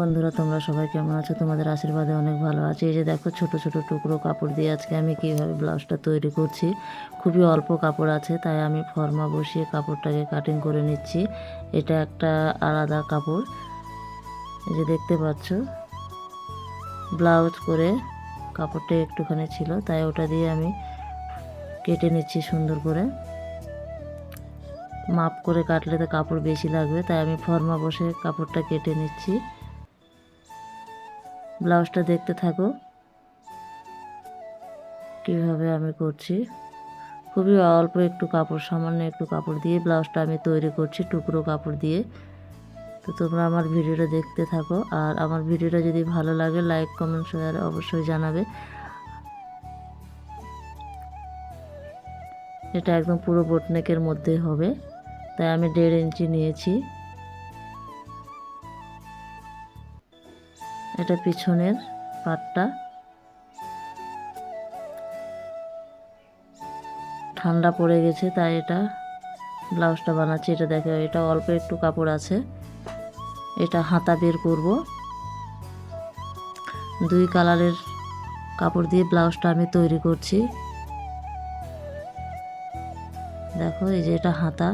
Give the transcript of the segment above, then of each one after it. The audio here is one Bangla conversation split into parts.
বন্ধুরা, তোমরা সবাই কেমন আছো? তোমাদের আশীর্বাদে অনেক ভালো আছি। এই যে দেখো, ছোট ছোট টুকরো কাপড় দিয়ে আজকে আমি কীভাবে ব্লাউজটা তৈরি করছি। খুবই অল্প কাপড় আছে, তাই আমি ফর্মা বসিয়ে কাপড়টাকে কাটিং করে নিচ্ছি। এটা একটা আলাদা কাপড়। এই যে দেখতে পাচ্ছ, ব্লাউজ করে কাপড়টা একটুখানি ছিল, তাই ওটা দিয়ে আমি কেটে নিচ্ছি সুন্দর করে। মাপ করে কাটলে তো কাপড় বেশি লাগবে, তাই আমি ফর্মা বসে কাপড়টা কেটে নিচ্ছি। ব্লাউজটা দেখতে থাকো। কীভাবে আমি করছি? খুবই অল্প একটু কাপড়, সামান্য একটু কাপড় দিয়ে ব্লাউজটা আমি তৈরি করছি, টুকরো কাপড় দিয়ে। তো তোমরা আমার ভিডিওটা দেখতে থাকো। আর আমার ভিডিওটা যদি ভালো লাগে, লাইক, কমেন্ট, শেয়ার অবশ্যই জানাবে। এটা একদম পুরো বোটনেকের মধ্যে হবে। তাই আমি দেড় ইঞ্চি নিয়েছি। এটা পিছনের পাটটা। ঠান্ডা পড়ে গেছে, তাই এটা ব্লাউজটা বানাচ্ছি। এটা দেখো, এটা অল্প একটু কাপড় আছে। এটা হাতা বের করব। দুই কালারের কাপড় দিয়ে ব্লাউজটা আমি তৈরি করছি। দেখো, এই যে এটা হাতা।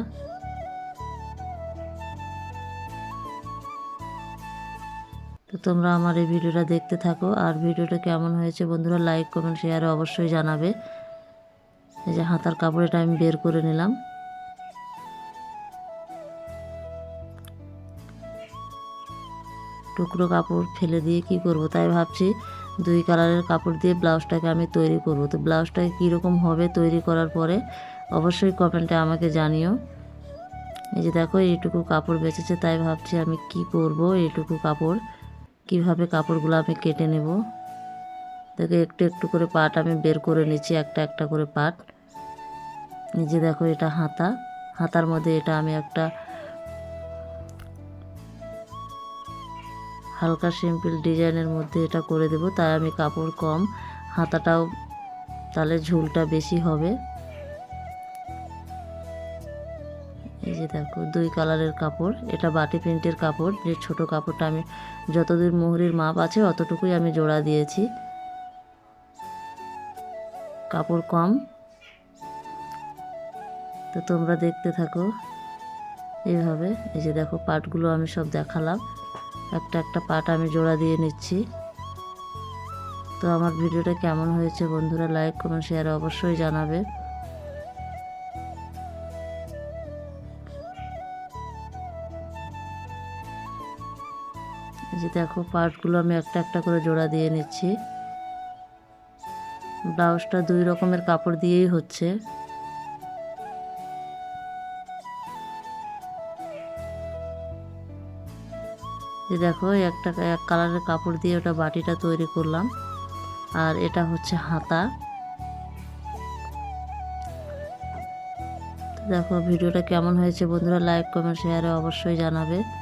তো তোমরা আমার এই ভিডিওটা দেখতে থাকো। আর ভিডিওটা কেমন হয়েছে বন্ধুরা লাইক কমেন্ট শেয়ারে অবশ্যই জানাবে। এই যে হাতার কাপড় এটা আমি বের করে নিলাম। টুকরো কাপড় ফেলে দিয়ে কি করব? তাই ভাবছি দুই কালারের কাপড় দিয়ে ব্লাউজটাকে আমি তৈরি করব। তো ব্লাউজটাকে কীরকম হবে তৈরি করার পরে অবশ্যই কমেন্টে আমাকে জানিও। এই যে দেখো, এইটুকু কাপড় বেঁচেছে, তাই ভাবছি আমি কি করব এইটুকু কাপড়? কীভাবে কাপড়গুলো আমি কেটে নেব? দেখো, একটু একটু করে পাট আমি বের করে নিচ্ছি, একটা একটা করে পাট। নিজে দেখো, এটা হাতা। হাতার মধ্যে এটা আমি একটা হালকা সিম্পল ডিজাইনের মধ্যে এটা করে দেব। তাই আমি কাপড় কম, হাতাটাও তাহলে ঝুলটা বেশি হবে। যে দেখো, দুই কালারের কাপড়, এটা বাটি প্রিন্টের কাপড়, যে ছোট কাপড়টা আমি যতদূর মোহরির মাপ আছে অতটুকুই আমি জোড়া দিয়েছি। কাপড় কম। তো তোমরা দেখতে থাকো এইভাবে এই যে দেখো, পাটগুলো আমি সব দেখালাম। একটা একটা পাট আমি জোড়া দিয়ে নিচ্ছি। তো আমার ভিডিওটা কেমন হয়েছে বন্ধুরা লাইক কমেন্ট শেয়ার অবশ্যই জানাবে। যে দেখো, পার্টগুলো আমি একটা একটা করে জোড়া দিয়ে নিচ্ছি। ব্লাউজটা দুই রকমের কাপড় দিয়েই হচ্ছে। যে দেখো, একটা এক কালারের কাপড় দিয়ে ওটা বাটিটা তৈরি করলাম। আর এটা হচ্ছে হাতা। দেখো, ভিডিওটা কেমন হয়েছে বন্ধুরা, লাইক, কমেন্ট, শেয়ারে অবশ্যই জানাবে।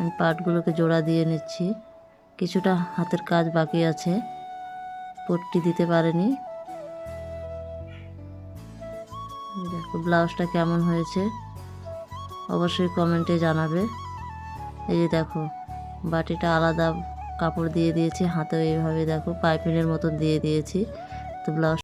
আমি পাটগুলোকে জোড়া দিয়ে নিচ্ছি। কিছুটা হাতের কাজ বাকি আছে। পট্টি দিতে পারেনি। দেখো, ব্লাউজটা কেমন হয়েছে? অবশ্যই কমেন্টে জানাবে। এই যে দেখো, বাটিটা আলাদা কাপড় দিয়ে দিয়েছি, হাতেও এইভাবে দেখো, পাইপিনের মতন দিয়ে দিয়েছি। তো ব্লাউজ